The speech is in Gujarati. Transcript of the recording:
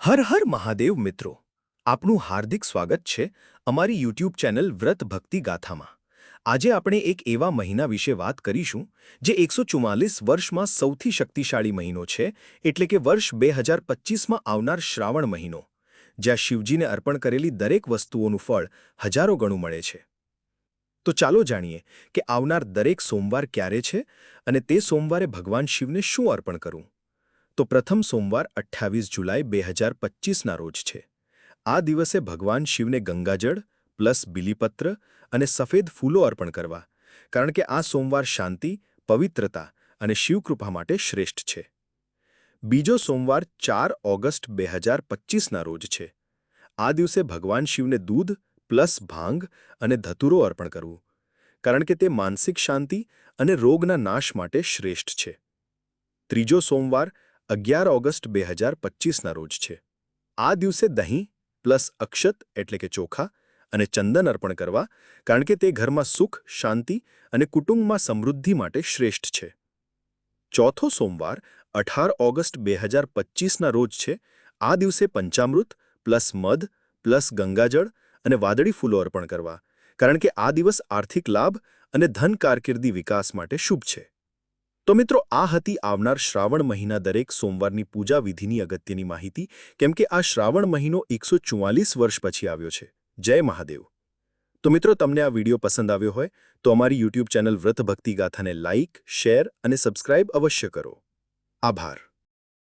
હર હર મહાદેવ મિત્રો, આપનું હાર્દિક સ્વાગત છે અમારી યુટ્યુબ ચેનલ વ્રત ભક્તિ ગાથામાં. આજે આપણે એક એવા મહિના વિશે વાત કરીશું, જે એકસો વર્ષમાં સૌથી શક્તિશાળી મહિનો છે, એટલે કે વર્ષ બે હજાર પચીસમાં આવનાર શ્રાવણ મહિનો, જ્યાં શિવજીને અર્પણ કરેલી દરેક વસ્તુઓનું ફળ હજારો ગણું મળે છે. તો ચાલો જાણીએ કે આવનાર દરેક સોમવાર ક્યારે છે અને તે સોમવારે ભગવાન શિવને શું અર્પણ કરવું? તો પ્રથમ સોમવાર અઠ્ઠાવીસ જુલાઈ બે હજાર પચીસના રોજ છે. આ દિવસે ભગવાન શિવને ગંગાજળ પ્લસ બિલીપત્ર અને સફેદ ફૂલો અર્પણ કરવા, કારણ કે આ સોમવાર શાંતિ, પવિત્રતા અને શિવકૃપા માટે શ્રેષ્ઠ છે. બીજો સોમવાર ચાર ઓગસ્ટ બે હજાર પચીસના રોજ છે. આ દિવસે ભગવાન શિવને દૂધ પ્લસ ભાંગ અને ધતુરો અર્પણ કરવું, કારણ કે તે માનસિક શાંતિ અને રોગના નાશ માટે શ્રેષ્ઠ છે. ત્રીજો સોમવાર અગિયાર ઓગસ્ટ બે હજાર પચીસના રોજ છે. આ દિવસે દહીં પ્લસ અક્ષત એટલે કે ચોખા અને ચંદન અર્પણ કરવા કારણ કે તે ઘરમાં સુખ, શાંતિ અને કુટુંબમાં સમૃદ્ધિ માટે શ્રેષ્ઠ છે. ચોથો સોમવાર, અઢાર ઓગસ્ટ બે હજાર પચીસના રોજ છે. આ દિવસે પંચામૃત પ્લસ મધ પ્લસ ગંગાજળ અને વાદળી ફૂલો અર્પણ કરવા કારણ કે આ દિવસ આર્થિક લાભ અને ધન કારકિર્દી વિકાસ માટે શુભ છે. તો મિત્રો, આ હતી આવનાર શ્રાવણ મહિના દરેક સોમવારની પૂજા વિધિની અગત્યની માહિતી, કેમ કે આ શ્રાવણ મહિનો એકસો વર્ષ પછી આવ્યો છે. જય મહાદેવ. તો મિત્રો, તમને આ વીડિયો પસંદ આવ્યો હોય, તો અમારી યુટ્યુબ ચેનલ વ્રત ભક્તિ ગાથાને લાઇક શેર અને સબસ્ક્રાઇબ અવશ્ય કરો. આભાર.